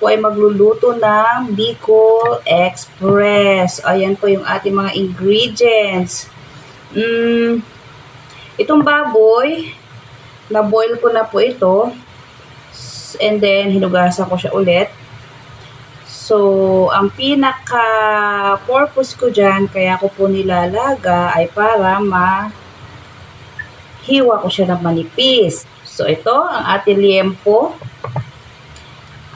po ay magluluto ng Bicol Express. Ayan po yung ating mga ingredients. Mm, itong baboy, na-boil ko na po ito. And then, hinugasan ko siya ulit. So, ang pinaka-purpose ko dyan, kaya ko po nilalaga, ay para ma hiwa ko siya ng manipis. So, ito, ang ating liempo.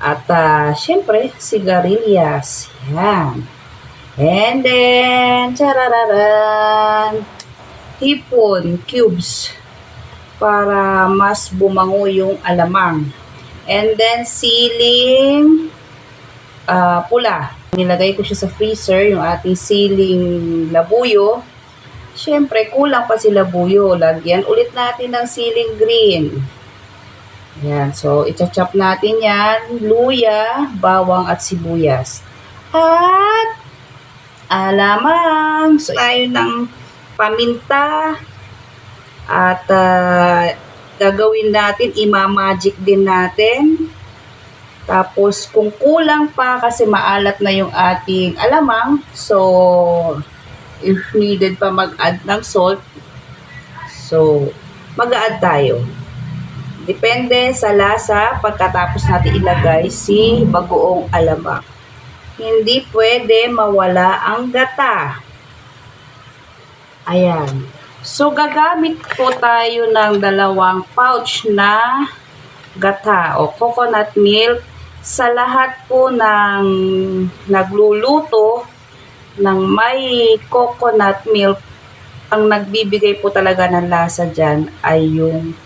At, ah, syempre, sigarilyas. Yan. And then, charararan, hipon, cubes, para mas bumango yung alamang. And then, siling ah, pula. Nilagay ko siya sa freezer, yung ating siling labuyo. Siyempre, kulang pa si labuyo. Lagyan ulit natin ng siling green. Yan. So, icha-chop natin yan. Luya, bawang at sibuyas. At alamang. So, tayo ng paminta. At ah, gagawin natin, imamagic din natin. Tapos, kung kulang pa kasi maalat na yung ating alamang, so, if needed pa mag-add ng salt, so, mag-add tayo. Depende sa lasa pagkatapos natin ilagay si bagoong alamang. Hindi pwede mawala ang gata. Ayan. So, gagamit po tayo ng dalawang pouch na gata o coconut milk sa lahat po ng nagluluto ng may coconut milk ang nagbibigay po talaga ng lasa dyan ay yung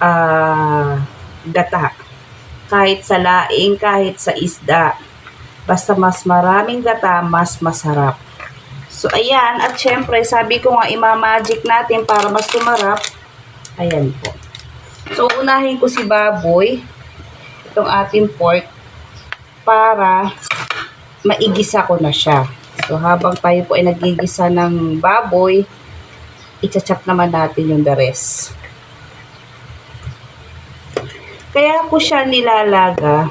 ah, gata. Kahit sa laing, kahit sa isda. Basta mas maraming gata, mas masarap. So, ayan. At syempre, sabi ko nga, imamagic natin para mas tumarap. Ayan po. So, unahin ko si baboy. Itong ating pork. Para maigisa ko na siya. So, habang tayo po ay nagigisa ng baboy, ichachap naman natin yung the rest. Kaya ko siya nilalaga.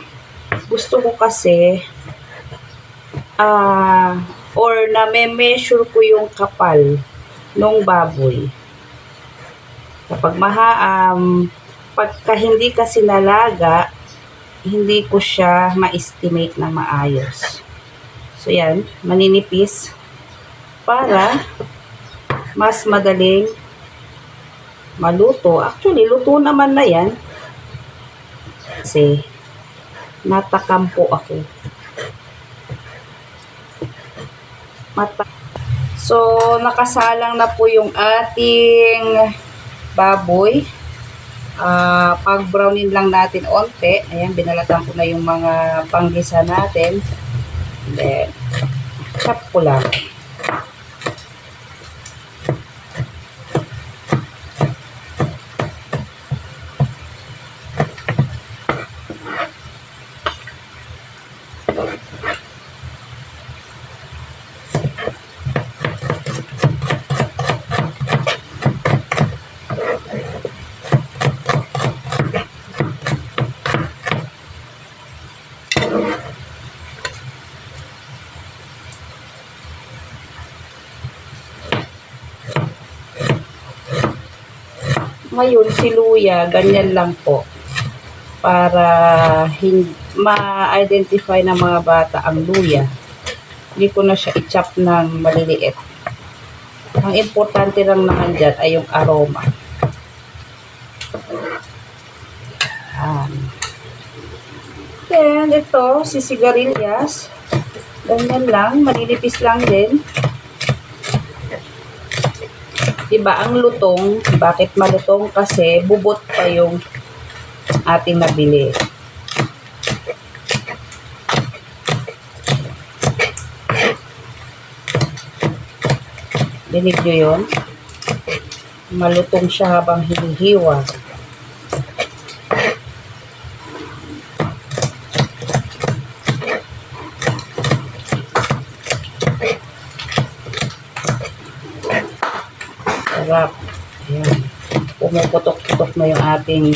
Gusto ko kasi ah or na measure ko yung kapal ng baboy. Kapag maha, um, pagka hindi kasi nalaga, hindi ko siya ma-estimate na maayos. So, yan, maninipis para mas madaling maluto. Actually, luto naman na yan. Kasi, natakampo ako. Mata so, nakasalang na po yung ating baboy. Ah, pag-brownin lang natin onte. Ayan, binalatan ko na yung mga panggisa natin. Then, chop ko lang. Ngayon, si Luya, ganyan lang po. Para ma-identify ng mga bata ang luya. Hindi ko na siya i-chop ng maliliit. Ang importante lang naman dyan ay yung aroma. Yan. Then, ito, si sigarilyas. Ganyan lang, maninipis lang din. Diba, ang lutong, bakit malutong? Kasi bubot pa yung ating nabili. Dinig nyo yun? Malutong siya habang hinihiwa. putok-putok na yung ating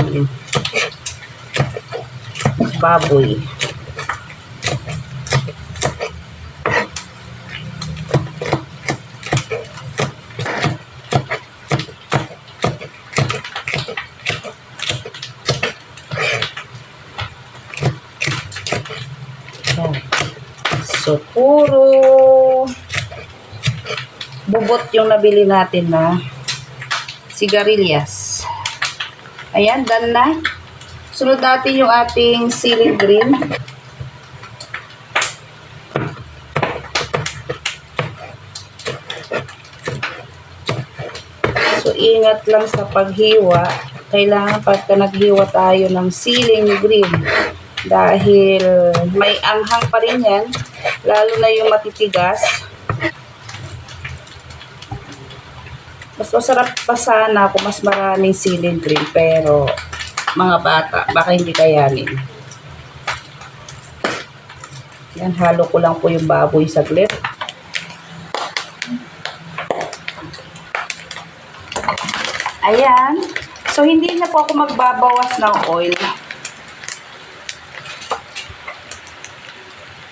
baboy. So, puro bubot yung nabili natin na sigarilyas. Ayan, done na. Sunod natin yung ating ceiling green. So, ingat lang sa paghiwa. Kailangan pagka naghiwa tayo ng ceiling green. Dahil may anghang pa rin yan. Lalo na yung matitigas. Mas masarap pa sana kung mas maraming ceiling green. Pero, mga bata, baka hindi kayanin. Yan, halo ko lang po yung baboy saglit. Ayan. So, hindi na po ako magbabawas ng oil.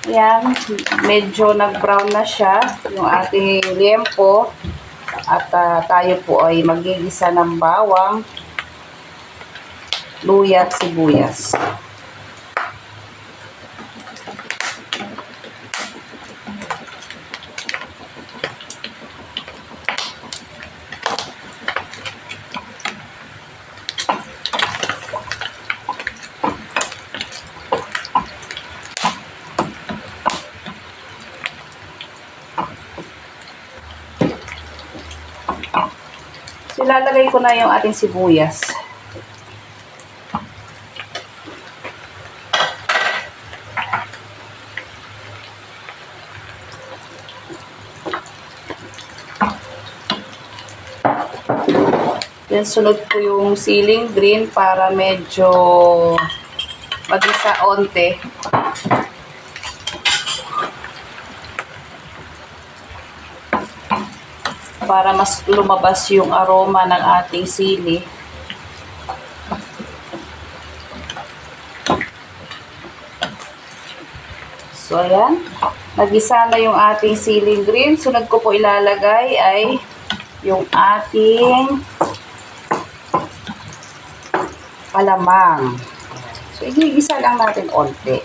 Ayan. Medyo nag-brown na siya. Yung ating liempo. At ah, tayo po ay magigisa ng bawang, luya at sibuyas. So, ilalagay ko na yung ating sibuyas. Then, sunod ko yung ceiling green para medyo magisa onte. Para mas lumabas yung aroma ng ating sili. So, ayan. Nagisa na yung ating siling green. Sunod ko po ilalagay ay yung ating palamang. So, igigisa lang natin onte.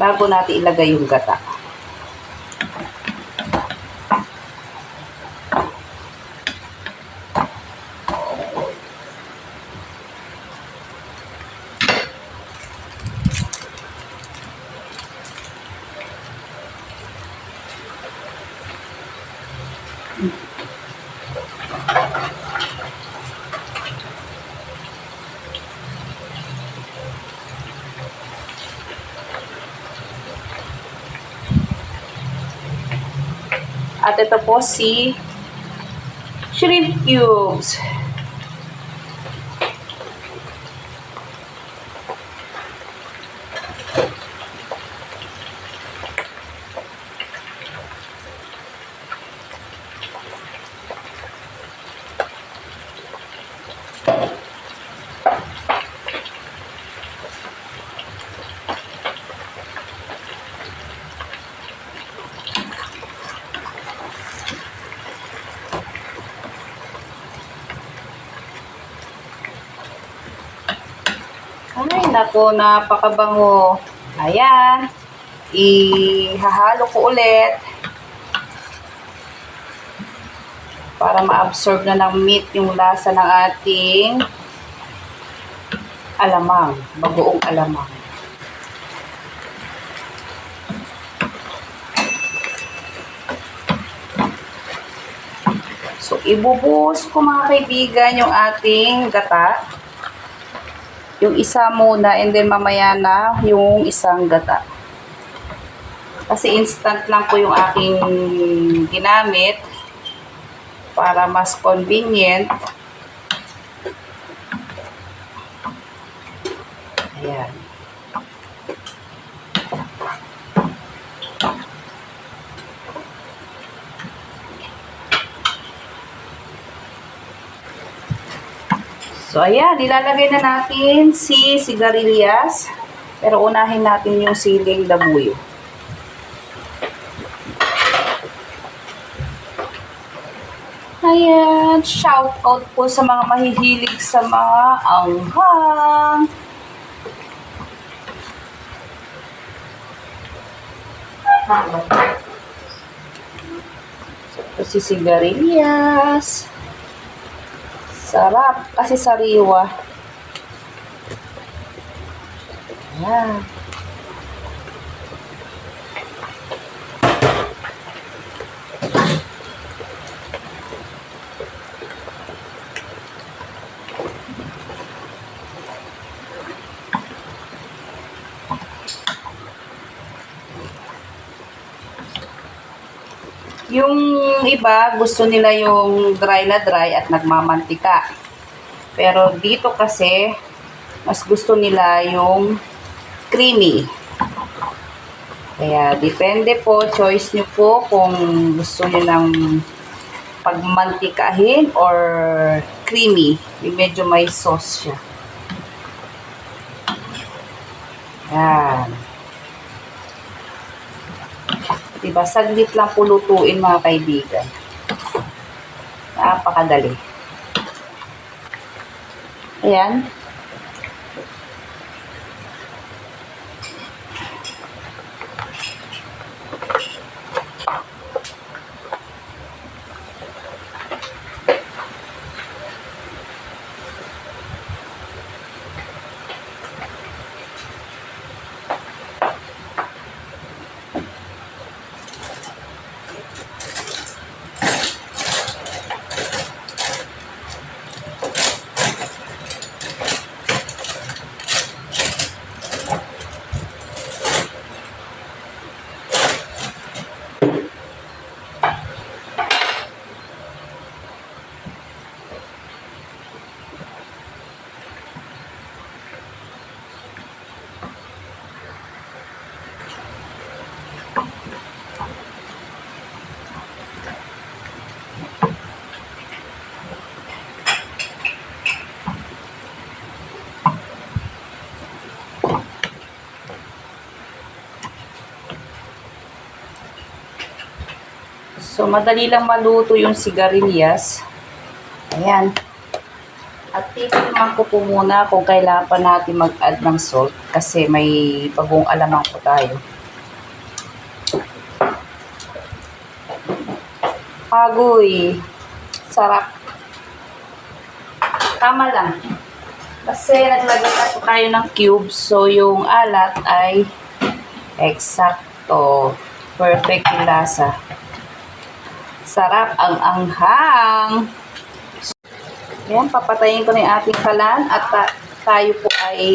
Bago natin ilagay yung gata. At ito po si shrimp cubes. Ay, nako, napakabango. Ayan. Ihahalo ko ulit. Para ma-absorb na ng meat yung lasa ng ating alamang. Bagoong alamang. So, ibubuhos ko mga kaibigan yung ating gata yung isa muna and then mamaya na yung isang gata. Kasi instant lang po yung aking ginamit para mas convenient. So, ayan, nilalagay na natin si sigarilyas. Pero unahin natin yung siling labuyo. Ayan, shout out po sa mga mahihilig sa mga anghang. Ito si sigarilyas. Sarap kasi sariwa. Ayan. Yung iba, gusto nila yung dry na dry at nagmamantika. Pero dito kasi, mas gusto nila yung creamy. Kaya, depende po, choice nyo po kung gusto nyo ng pagmantikahin or creamy. Yung medyo may sauce siya. Yan. Diba? Saglit lang po lutuin mga kaibigan. Napakadali. Ayan. So, madali lang maluto yung sigarilyas. Ayan. At titikman ko po muna kung kailangan pa natin mag-add ng salt kasi may bagong alamang po tayo. Agoy. Sarap. Tama lang. Kasi naglagay na po tayo ng cubes. So, yung alat ay eksakto. Perfect yung lasa. Sarap ang anghang. Ayan, papatayin ko na yung ating kalan at ta- tayo po ay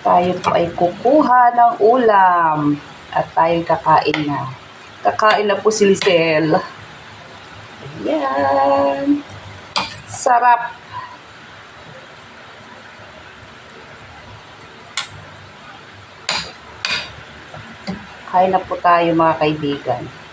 tayo po ay kukuha ng ulam at tayo kakain na. Kakain na po si Lisel. Ayan. Sarap. Kain na po tayo mga kaibigan.